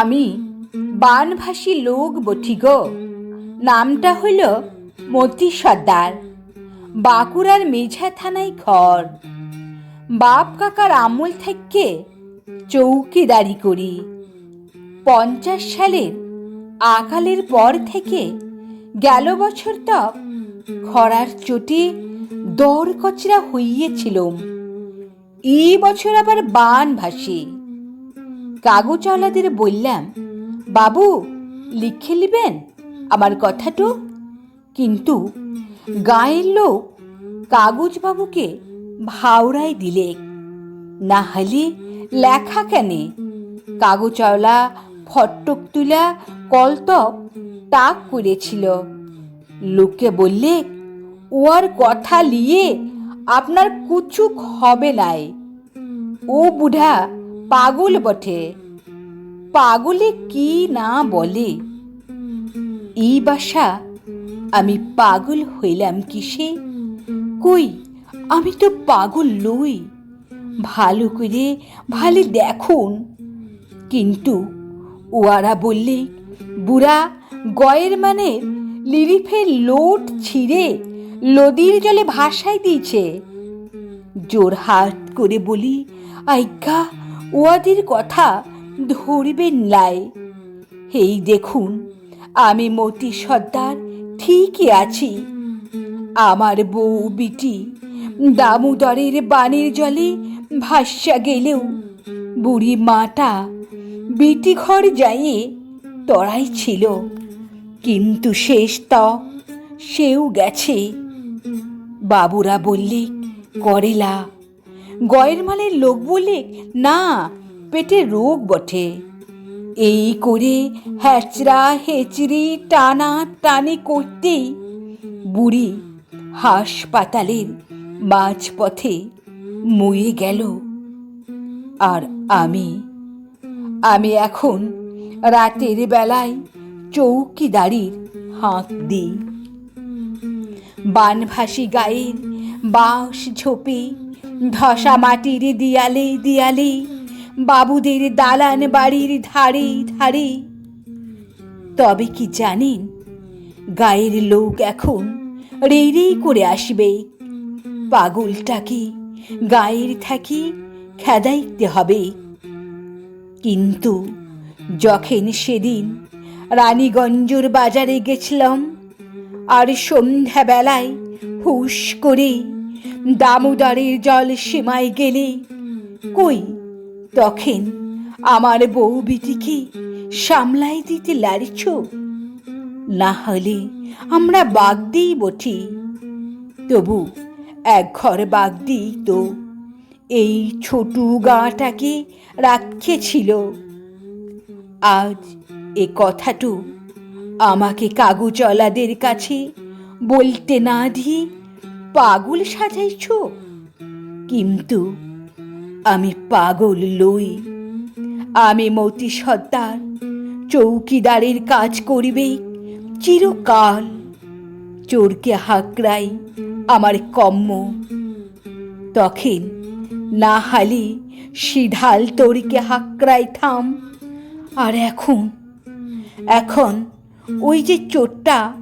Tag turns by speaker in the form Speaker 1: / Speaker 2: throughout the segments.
Speaker 1: আমি বানভাসী লোক বঠি গো। নামটা হইল মতি সর্দার। বাঁকুড়ার মেঝা থানায় ঘর। বাপ কাকার আমল থেকে চৌকিদারি করি। পঞ্চাশ সালের আকালের পর থেকে গেল বছর তক খরার চোটে দর কচরা হইয়েছিলুম। এই বছর আবার বান ভাসে কাগজওয়ালাদের বললাম, বাবু, লিখে নিবেন আমার কথাটো? কিন্তু গায়ের লোক কাগজবাবুকে ভাওরাই দিলে। না হলে লেখা কেনে? কাগজওয়ালা ফটক তুলা কলতপ তাক করেছিল। লোকে বললে ওর কথা লিয়ে আপনার কুচুক হবে নাই। ও বুড়া পাগল বটে। পাগলে কি না বলে? এই বাসা, আমি পাগল হইলাম কিসে? কই, আমি তো পাগল লই ভালো করে ভালো দেখুন। কিন্তু ওয়ারা বললে, বুড়া, গয়ের মানে লিরিফের লোট ছিঁড়ে নদীর জলে ভাসাই দিয়েছে। জোর হাত করে বলি, আজ্ঞা ওয়াদের কথা ধরবেন লাই। এই দেখুন, আমি মতি সর্দার, ঠিকই আছি। আমার বউ বিটি দামোদরের বানের জলে ভাসা গেলেও বুড়ি মাটা বিটি ঘর যাইয়ে তরাই ছিল। কিন্তু শেষ ত, সেও গেছে। বাবুরা বললে করেলা গয়ের মালের লোক বললে না, পেটে রোগ বটে। এই করে হ্যাচড়া, হেচড়ি, টানা টানি করতেই বুড়ি হাসপাতালের মাঝপথে মুয়ে গেল। আর আমি আমি এখন রাতের বেলায় চৌকিদারির হাঁক দিই। বানভাসি গায়ের বাঁশ ঝোপে ধসা মাটির দিয়ালে দিয়ালে, বাবুদের দালান বাড়ির ধারে ধারে। তবে কি জানেন, গায়ের লোক এখন রেই করে আসবে। পাগলটাকে গায়ের থাকি খেদাইতে হবে। কিন্তু যখন সেদিন রানীগঞ্জর বাজারে গেছিলাম, আর সন্ধ্যাবেলায় হুশ করে দামোদরের জল সীমায় গেলে। কই? তখন আমার বউ বিটিকে সামলাই দিতে লাড়ছ না হলে আমরা বাগ দিই বটি। তবু এক ঘর বাগ দিই তো। এই ছোটু গাঁটাকে রাখেছিল আজ এ কথাটু আমাকে কাগজওয়ালাদের কাছে বলতে না দিয়ে পাগল সাজাইছ? কিন্তু আমি পাগল লই আমি মতি সর্দার, চৌকিদারের কাজ করিবে চিরকাল। চোরকে হাকরাই আমার কম্ম। তখন না হালি সিধাল তোরকে হাকরাই থাম। আর এখন এখন ওই যে চোরটা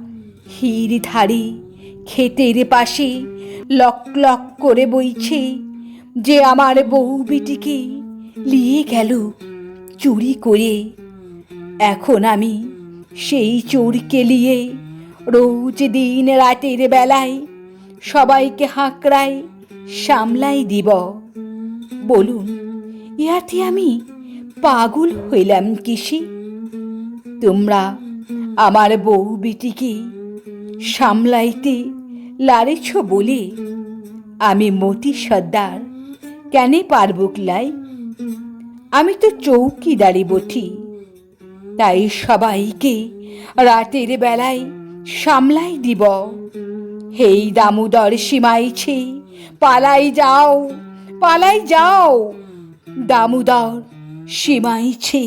Speaker 1: হির ধারে ক্ষেতের পাশে লক লক করে বইছে যে আমার বউ বিটিকে নিয়ে গেল চুরি করে। এখন আমি সেই চোরকে নিয়ে রোজ দিন রাতের বেলায় সবাইকে হাঁকড়াই সামলাই দিব। বলুন, ইয়াতে আমি পাগল হইলাম কিসি? তোমরা আমার বউ বিটিকে সামলাইতে লারেছ বলে, আমি মতি সর্দার, কেন পারব লাই? আমি তো চৌকিদারি বটি তাই সবাইকে রাতের বেলায় সামলাই দিব। হেই দামোদর সীমাইছে পালাই যাও পালাই যাও, দামোদর সীমাইছে